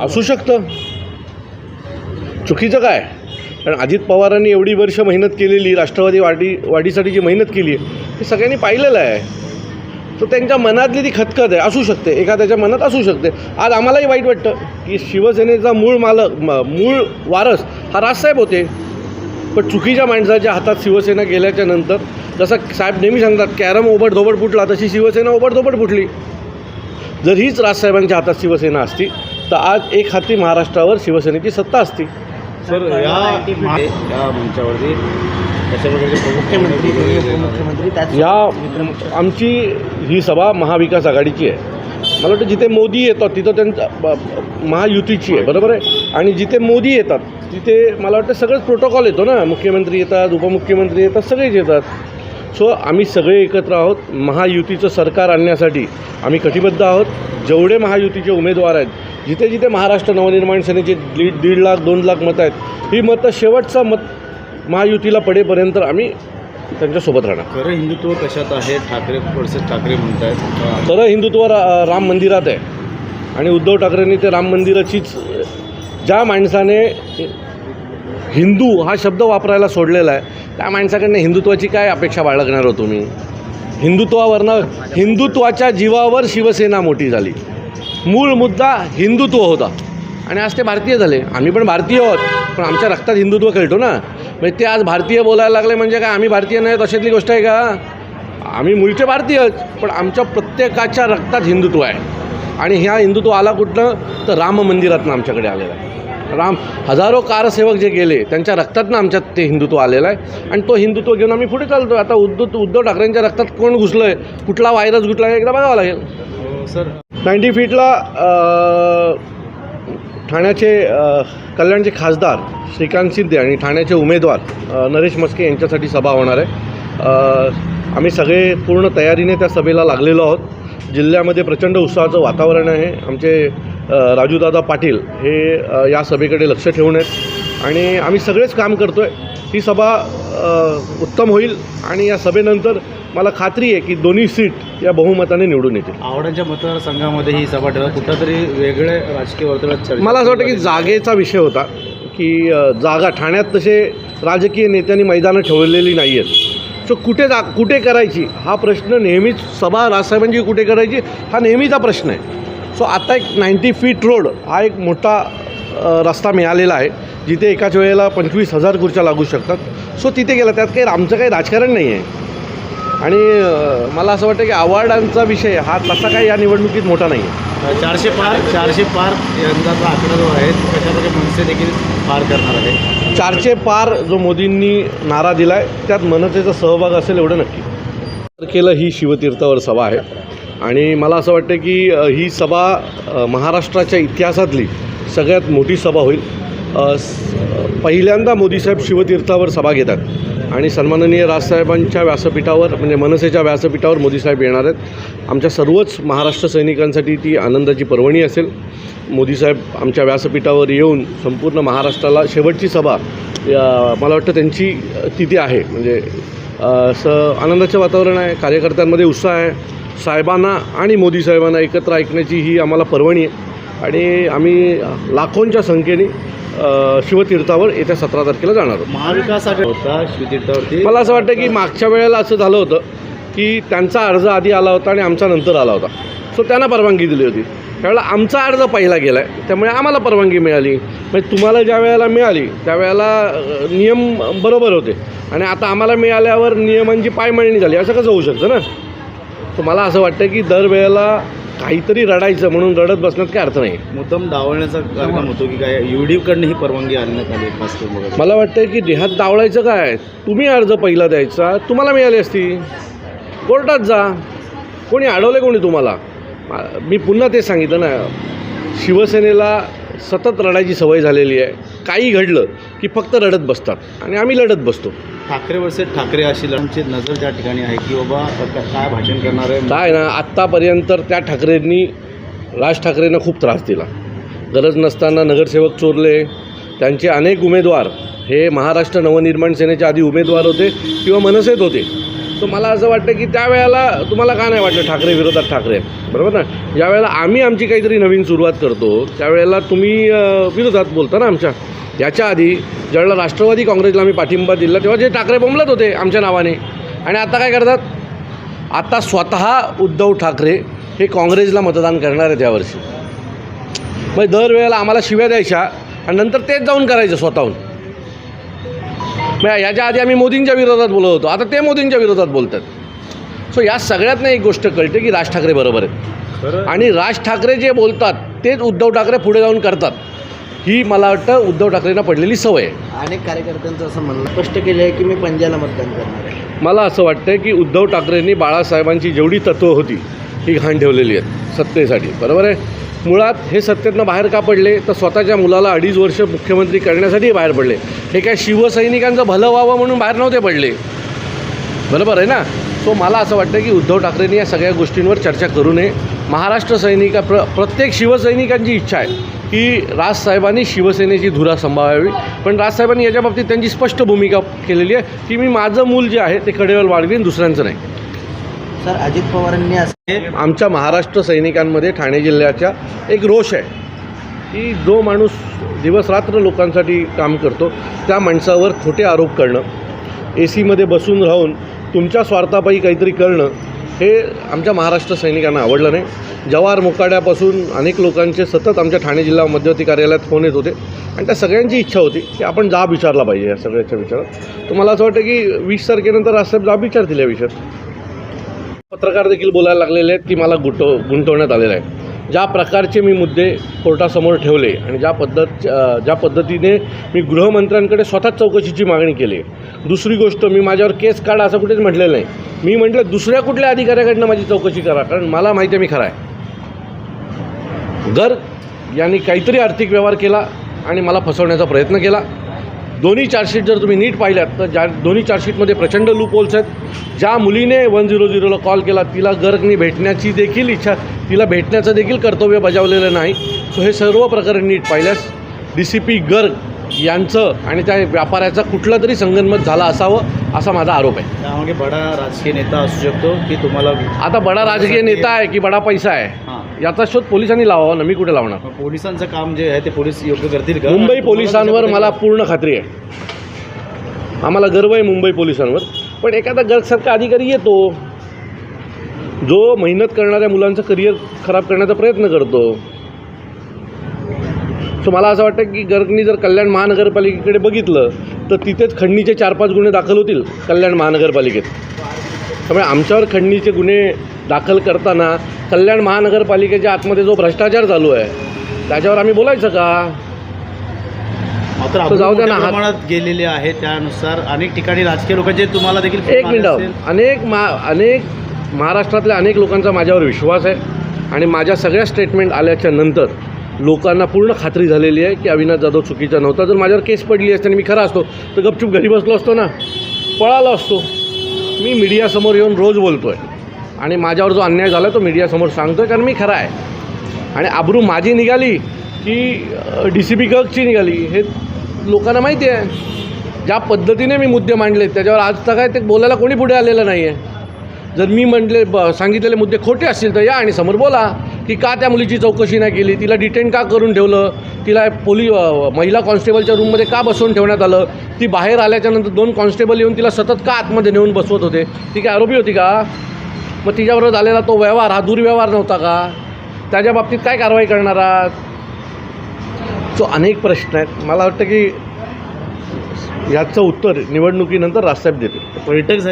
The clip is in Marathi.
असू शकतं. चुकीचं काय? कारण अजित पवारांनी एवढी वर्ष मेहनत केलेली राष्ट्रवादी वाढी वाढीसाठी जी मेहनत केली आहे ते सगळ्यांनी पाहिलेलं आहे. तर त्यांच्या मनातली ती खतखत आहे असू शकते. एखाद्याच्या मनात असू शकते. आज आम्हालाही वाईट वाटतं की शिवसेनेचा मूळ मालक म- मूळ वारस हा राजसाहेब होते. पण चुकीच्या माणसाच्या हातात शिवसेना गेल्याच्यानंतर जसं साहेब नेहमी सांगतात कॅरम ओबड धोबड फुटला तशी शिवसेना ओबड धोबड फुटली. जर हीच राजसाहेबांच्या हातात शिवसेना असती तर आज एक हाती महाराष्ट्रावर शिवसेनेची सत्ता असती. सर या या मंचावरती मुख्यमंत्री या आमची ही सभा महाविकास आघाडीची आहे. मला वाटतं जिथे मोदी येतात तिथं त्यांचा महायुतीची आहे बरोबर आहे? आणि जिथे मोदी येतात तिथे मला वाटतं सगळंच प्रोटोकॉल येतो ना? मुख्यमंत्री येतात उपमुख्यमंत्री येतात सगळेच येतात. सो आम्ही सगळे एकत्र आहोत. महायुतीचं सरकार आणण्यासाठी आम्ही कटिबद्ध आहोत. जेवढे महायुतीचे उमेदवार आहेत जिथे जिथे महाराष्ट्र नवनिर्माण सेनेचे दीड दीड लाख दोन लाख मतं आहेत ही मतं शेवटचं मत महायुतीला पडेपर्यंत आम्ही त्यांच्यासोबत राहणार. खरं हिंदुत्व कशात आहे? ठाकरे वर्सेस ठाकरे म्हणतायत. खरं हिंदुत्व रा राम मंदिरात आहे. आणि उद्धव ठाकरेंनी ते राम मंदिराचीच ज्या माणसाने हिंदू हा शब्द वापरायला सोडलेला आहे त्या माणसाकडनं हिंदुत्वाची काय अपेक्षा बाळगणार हो तुम्ही? हिंदुत्वावरनं हिंदुत्वाच्या जीवावर शिवसेना मोठी झाली. मूळ मुद्दा हिंदुत्व होता. आणि आज ते भारतीय झाले. आम्ही पण भारतीय आहोत पण आमच्या रक्तात हिंदुत्व खेळतो ना. म्हणजे ते आज भारतीय बोलायला लागले म्हणजे काय आम्ही भारतीय नाही तशातली गोष्ट आहे का? आम्ही मूळचे भारतीयच पण आमच्या प्रत्येकाच्या रक्तात हिंदुत्व आहे. आणि ह्या हिंदुत्व आला कुठलं तर राम मंदिरातनं आमच्याकडे आलेलं आहे. राम हजारो कारसेवक जे गेले त्यांच्या रक्तातनं आमच्यात ते हिंदुत्व आलेलं आहे. आणि तो हिंदुत्व घेऊन आम्ही पुढे चालतो आता उद्धव उद्धव ठाकरेंच्या रक्तात कोण घुसलं आहे कुठला व्हायरस घुसला आहे एकदा बघावं लागेल. सर. नाईन्टी फीटला ठाण्याचे कल्याणचे खासदार श्रीकांत शिंदे आणि ठाण्याचे उमेदवार नरेश मस्के यांच्यासाठी सभा होणार आहे. आम्ही सगळे पूर्ण तयारीने त्या सभेला लागलेलो आहोत. जिल्ह्यामध्ये प्रचंड उत्साहाचं वातावरण आहे. आमचे राजूदादा पाटील हे या सभेकडे लक्ष ठेवून आहेत. आणि आम्ही सगळेच काम करतो आहे ही सभा उत्तम होईल आणि या सभेनंतर मला खात्री आहे की दोन्ही सीट या बहुमताने निवडून येतील. आवडांच्या मतदारसंघामध्ये ही सभा ठेवा. कुठंतरी वेगळे राजकीय वर्तुळात मला असं वाटतं की जागेचा विषय होता की जागा ठाण्यात तसे राजकीय नेत्यांनी मैदानं ठेवलेली नाही आहेत सो कुठे जा कुठे करायची? हा प्रश्न नेहमीच सभा राजसाहेबांची कुठे करायची? हा नेहमीचा प्रश्न आहे. सो आता एक नाईन्टी फीट रोड हा एक मोठा रस्ता मिळालेला आहे जिथे एकाच वेळेला पंचवीस हजार खुर्च्या लागू शकतात. सो तिथे गेला त्यात काही आमचं काही राजकारण नाही आहे. आणि मला असं वाटतं की अवॉर्डांचा विषय हा तसा काही या निवडणुकीत मोठा नाही आहे. चारशे पार चारशे पार यंदाचा आकडा जो आहे तो कशाप्रकारे मनसे देखील पार करणार आहे. चारचे पार जो मोदींनी नारा दिला आहे त्यात मनसेचा सहभाग असेल एवढं नक्की. तारखेला ही शिवतीर्थावर सभा आहे. आणि मला असं वाटतं की ही सभा महाराष्ट्राच्या इतिहासातली सगळ्यात मोठी सभा होईल. पहिल्यांदा मोदीसाहेब शिवतीर्थावर सभा घेतात आणि सन्माननीय राजसाहेबांच्या व्यासपीठावर म्हणजे मनसेच्या व्यासपीठावर मोदीसाहेब येणार आहेत. आमच्या सर्वच महाराष्ट्र सैनिकांसाठी ती आनंदाची पर्वणी असेल. मोदीसाहेब आमच्या व्यासपीठावर येऊन संपूर्ण महाराष्ट्राला शेवटची सभा मला वाटतं त्यांची तिथे आहे. म्हणजे असं आनंदाचं वातावरण आहे कार्यकर्त्यांमध्ये उत्साह आहे. साहेबांना आणि मोदी साहेबांना एकत्र ऐकण्याची ही आम्हाला पर्वणी आहे. आणि आम्ही लाखोंच्या संख्येने शिवतीर्थावर येत्या सतरा तारखेला जाणार आहोत. महाविकास होता शिवतीर्थावरती. मला असं वाटतं की मागच्या वेळेला असं झालं होतं की त्यांचा अर्ज आधी आला होता आणि आमचा नंतर आला होता. सो त्यांना परवानगी दिली होती. त्यावेळेला आमचा अर्ज पहिला गेला आहे त्यामुळे आम्हाला परवानगी मिळाली. म्हणजे तुम्हाला ज्या वेळेला मिळाली त्यावेळेला नियम बरोबर होते. आणि आता आम्हाला मिळाल्यावर नियमांची पायमळणी झाली. असं कसं होऊ शकतं ना? तर मला असं वाटतं की दरवेळेला काहीतरी रडायचं म्हणून रडत बसण्यात काय अर्थ नाही. मुद्दाम डावलण्याचा कार्यक्रम होतो की काय? युडीकडनं ही परवानगी आणण्यात आली बघा. मला वाटतं की देहात डावळायचं काय? तुम्ही अर्ज पहिला द्यायचा तुम्हाला मिळाली असती. कोर्टात जा. कोणी अडवले कोणी तुम्हाला? मा- मी पुन्हा ते सांगितलं ना शिवसेनेला सतत रडायची सवय झालेली आहे. काही घडलं की फक्त रडत बसतात. आणि आम्ही लढत बसतो. ठाकरे वर्सेस ठाकरे अशी लढांची नजर त्या ठिकाणी आहे की बाबा काय भाषण करणार आहे? काय ना आत्तापर्यंत त्या ठाकरेंनी राज ठाकरेंना खूप त्रास दिला. गरज नसताना नगरसेवक चोरले. त्यांचे अनेक उमेदवार हे महाराष्ट्र नवनिर्माण सेनेचे आधी उमेदवार होते किंवा मनसेत होते. सो मला असं वाटतं की त्यावेळेला तुम्हाला का नाही वाटलं ठाकरे विरोधात ठाकरे? बरोबर ना? ज्यावेळेला आम्ही आमची काहीतरी नवीन सुरुवात करतो त्यावेळेला तुम्ही विरोधात बोलता ना आमच्या? याच्या आधी ज्यावेळेला राष्ट्रवादी काँग्रेसला आम्ही पाठिंबा दिला तेव्हा जे ठाकरे बोंबलत होते आमच्या नावाने. आणि आता काय करतात? आता स्वतः उद्धव ठाकरे हे काँग्रेसला मतदान करणार आहेत यावर्षी. मग दरवेळेला आम्हाला शिव्या द्यायच्या आणि नंतर तेच जाऊन करायचं स्वतःहून. मग याच्या आधी आम्ही मोदींच्या विरोधात बोलत होतो. आता ते मोदींच्या विरोधात बोलतात. सो या सगळ्यातनं एक गोष्ट कळते की राज ठाकरे बरोबर आहेत. आणि राज ठाकरे जे बोलतात तेच उद्धव ठाकरे पुढे जाऊन करतात. ही मला वाटतं उद्धव ठाकरेंना पडलेली सवय आहे. अनेक कार्यकर्त्यांचं असं म्हणणं स्पष्ट केलं आहे की मी पंजाला मतदान करणार आहे. मला असं वाटतं की उद्धव ठाकरेंनी बाळासाहेबांची जेवढी तत्त्वं होती ही घाण ठेवलेली आहेत सत्तेसाठी. बरोबर आहे? मुळात हे सत्तेतनं बाहेर का पडले? तर स्वतःच्या मुलाला अडीच वर्ष मुख्यमंत्री करण्यासाठी बाहेर पडले. हे काय शिवसैनिकांचं भलं व्हावं म्हणून बाहेर नव्हते पडले? बरोबर आहे ना? सो मला असं वाटतं की उद्धव ठाकरेंनी या सगळ्या गोष्टींवर चर्चा करू नये. महाराष्ट्र सैनिका प्र प्रत्येक शिवसैनिकांची इच्छा आहे की राजसाहेबांनी शिवसेनेची धुरा सांभाळावी. पण राजसाहेबांनी याच्या बाबतीत त्यांची स्पष्ट भूमिका केलेली आहे. की मी माझं मूल जे आहे ते कडेवर वाढवीन दुसऱ्यांचं नाही. सर अजित पवारांनी असं आमच्या महाराष्ट्र सैनिकांमध्ये ठाणे जिल्ह्याच्या एक रोष आहे की जो माणूस दिवसरात्र लोकांसाठी काम करतो त्या माणसावर खोटे आरोप करणं ए सीमध्ये बसून राहून तुमच्या स्वार्थापायी काहीतरी करणं हे आमच्या महाराष्ट्र सैनिकांना आवडलं नाही. जवार मुकाड्यापासून अनेक लोकांचे सतत आमच्या ठाणे जिल्हा मध्यवर्ती कार्यालयात फोन येत होते. आणि त्या सगळ्यांची इच्छा होती की आपण जाब विचारला पाहिजे या सगळ्याच्या विचारात. तर मला असं वाटतं की वीस तारखेनंतर असं जाब विचारतील या विषयात. पत्रकार देखील बोलायला लागलेले आहेत की मला गुंटव गुंतवण्यात आलेलं आहे. ज्या प्रकारचे मी मुद्दे कोर्टासमोर ठेवले आणि ज्या पद्धत ज्या पद्धतीने मी गृहमंत्र्यांकडे स्वतःच चौकशीची मागणी केली. आहे दुसरी गोष्ट मी माझ्यावर केस काढा असं कुठेच म्हटलेलं नाही. मी म्हटलं दुसऱ्या कुठल्या अधिकाऱ्याकडनं माझी चौकशी करा? कारण मला माहिती आहे मी खरा आहे. जर यांनी काहीतरी आर्थिक व्यवहार केला आणि मला फसवण्याचा प्रयत्न केला दोन्ही चार्जशीट जर तुम्ही नीट पाहिल्यात तर ज्या दोन्ही चार्जशीटमध्ये प्रचंड लूप होल्स आहेत. ज्या मुलीने वन झिरो झिरोला कॉल केला तिला गर्गनी भेटण्याची देखील इच्छा तिला भेटण्याचं देखील कर्तव्य बजावलेलं नाही. सो हे सर्व प्रकरण नीट पाहिल्यास डी सी पी गर्ग यांचं आणि त्या व्यापाऱ्याचा कुठला तरी संगनमत झाला असावं असा माझा आरोप आहे. त्यामागे बडा राजकीय नेता असू शकतो की तुम्हाला आता बडा राजकीय नेता आहे की बडा पैसा आहे? याचा शोध पोलिसांनी लावावा ना मी कुठे लावणार? मग पोलिसांचं काम जे आहे ते पोलीस योग्य करतील का? मुंबई पोलिसांवर मला पूर्ण खात्री आहे. आम्हाला गर्व आहे मुंबई पोलिसांवर. पण एखादा गर्गसारखा अधिकारी येतो जो मेहनत करणाऱ्या मुलांचं करिअर खराब करण्याचा प्रयत्न करतो. सो मला असं वाटतं की गर्गनी जर कल्याण महानगरपालिकेकडे बघितलं तर तिथेच खंडणीचे चार पाच गुन्हे दाखल होतील कल्याण महानगरपालिकेत. त्यामुळे आमच्यावर खंडणीचे गुन्हे दाखल करताना कल्याण महानगरपालिकेच्या आतमध्ये जो भ्रष्टाचार चालू आहे त्याच्यावर आम्ही बोलायचं का? मात्र तर जाऊ द्या ना, प्रमाणात गेलेले आहे त्यानुसार. अनेक ठिकाणी राजकीय लोकांचे तुम्हाला देखील एक मिनिट. अनेक मा अनेक महाराष्ट्रातल्या अनेक लोकांचा माझ्यावर विश्वास आहे आणि माझ्या सगळ्या स्टेटमेंट आल्याच्यानंतर लोकांना पूर्ण खात्री झालेली आहे की अविनाश जाधव चुकीचा नव्हता. जर माझ्यावर केस पडली असते आणि मी खरा असतो तर गपचूप घरी बसलो असतो ना. पळालो असतो. मी मीडियासमोर येऊन रोज बोलतो आहे आणि माझ्यावर जो अन्याय झाला तो मीडियासमोर सांगतो आहे कारण मी खरा आहे. आणि आबरू माझी निघाली की डी सी बी गर्गची निघाली हे लोकांना माहिती आहे. ज्या पद्धतीने मी मुद्दे मांडले त्याच्यावर आज तर काय ते बोलायला कोणी पुढे आलेलं नाही आहे जर मी म्हटले ब सांगितलेले मुद्दे खोटे असतील तर या आणि समोर बोला. ती का त्या मुलीची चौकशी नाही केली? तिला डिटेन का करून ठेवलं? तिला पोली महिला कॉन्स्टेबलच्या रूममध्ये का बसवून ठेवण्यात आलं? ती बाहेर आल्याच्यानंतर दोन कॉन्स्टेबल येऊन तिला सतत का आतमध्ये नेऊन बसवत होते? ती काय आरोपी होती का? मग तिच्याबरोबर झालेला तो व्यवहार हा दुर्व्यवहार नव्हता का? त्याच्या बाबतीत काय कारवाई करणार आहात? सो अनेक प्रश्न आहेत. मला वाटतं की याचं उत्तर निवडणुकीनंतर राजसाहेब देते बैठक झाली.